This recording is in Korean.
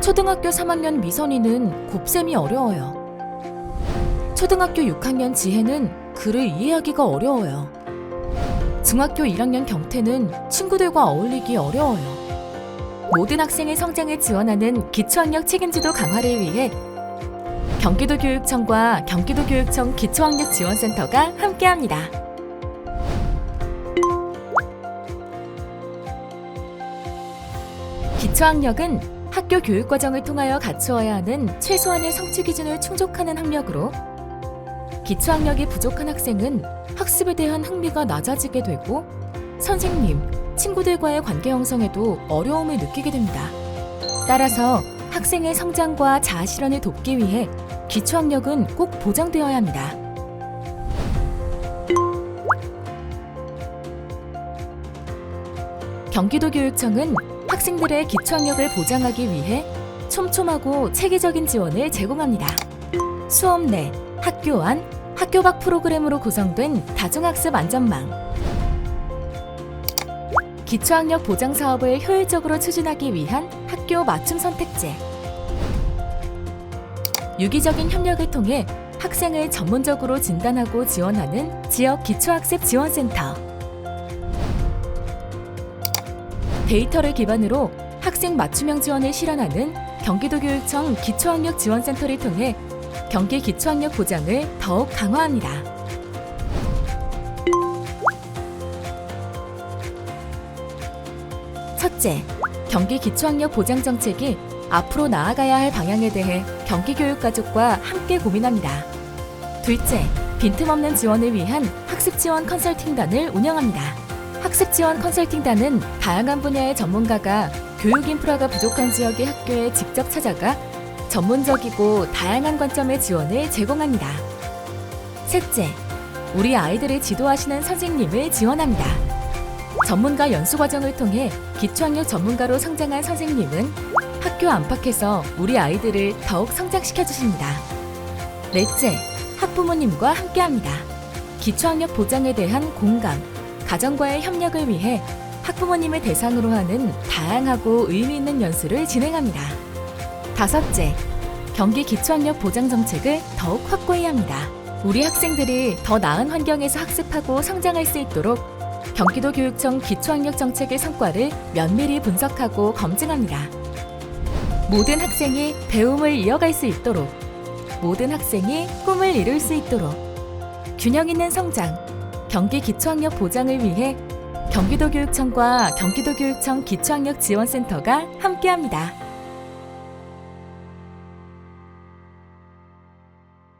초등학교 3학년 미선이는 곱셈이 어려워요. 초등학교 6학년 지혜는 글을 이해하기가 어려워요. 중학교 1학년 경태는 친구들과 어울리기 어려워요. 모든 학생의 성장을 지원하는 기초학력 책임지도 강화를 위해 경기도 교육청과 경기도 교육청 기초학력 지원센터가 함께합니다. 기초학력은 학교 교육 과정을 통하여 갖추어야 하는 최소한의 성취 기준을 충족하는 학력으로 기초학력이 부족한 학생은 학습에 대한 흥미가 낮아지게 되고 선생님, 친구들과의 관계 형성에도 어려움을 느끼게 됩니다. 따라서 학생의 성장과 자아 실현을 돕기 위해 기초학력은 꼭 보장되어야 합니다. 경기도 교육청은 학생들의 기초학력을 보장하기 위해 촘촘하고 체계적인 지원을 제공합니다. 수업 내, 학교 안, 학교 밖 프로그램으로 구성된 다중학습 안전망. 기초학력 보장 사업을 효율적으로 추진하기 위한 학교 맞춤 선택제. 유기적인 협력을 통해 학생을 전문적으로 진단하고 지원하는 지역 기초학습 지원센터. 데이터를 기반으로 학생 맞춤형 지원을 실현하는 경기도 교육청 기초학력 지원센터를 통해 경기 기초학력 보장을 더욱 강화합니다. 첫째, 경기 기초학력 보장 정책이 앞으로 나아가야 할 방향에 대해 경기교육가족과 함께 고민합니다. 둘째, 빈틈없는 지원을 위한 학습 지원 컨설팅단을 운영합니다. 학습 지원 컨설팅단은 다양한 분야의 전문가가 교육 인프라가 부족한 지역의 학교에 직접 찾아가 전문적이고 다양한 관점의 지원을 제공합니다. 셋째, 우리 아이들을 지도하시는 선생님을 지원합니다. 전문가 연수 과정을 통해 기초학력 전문가로 성장한 선생님은 학교 안팎에서 우리 아이들을 더욱 성장시켜 주십니다. 넷째, 학부모님과 함께합니다. 기초학력 보장에 대한 공감, 가정과의 협력을 위해 학부모님을 대상으로 하는 다양하고 의미 있는 연수를 진행합니다. 다섯째, 경기 기초학력 보장 정책을 더욱 확고히 합니다. 우리 학생들이 더 나은 환경에서 학습하고 성장할 수 있도록 경기도 교육청 기초학력 정책의 성과를 면밀히 분석하고 검증합니다. 모든 학생이 배움을 이어갈 수 있도록, 모든 학생이 꿈을 이룰 수 있도록, 균형 있는 성장, 경기 기초학력 보장을 위해 경기도 교육청과 경기도 교육청 기초학력 지원센터가 함께합니다.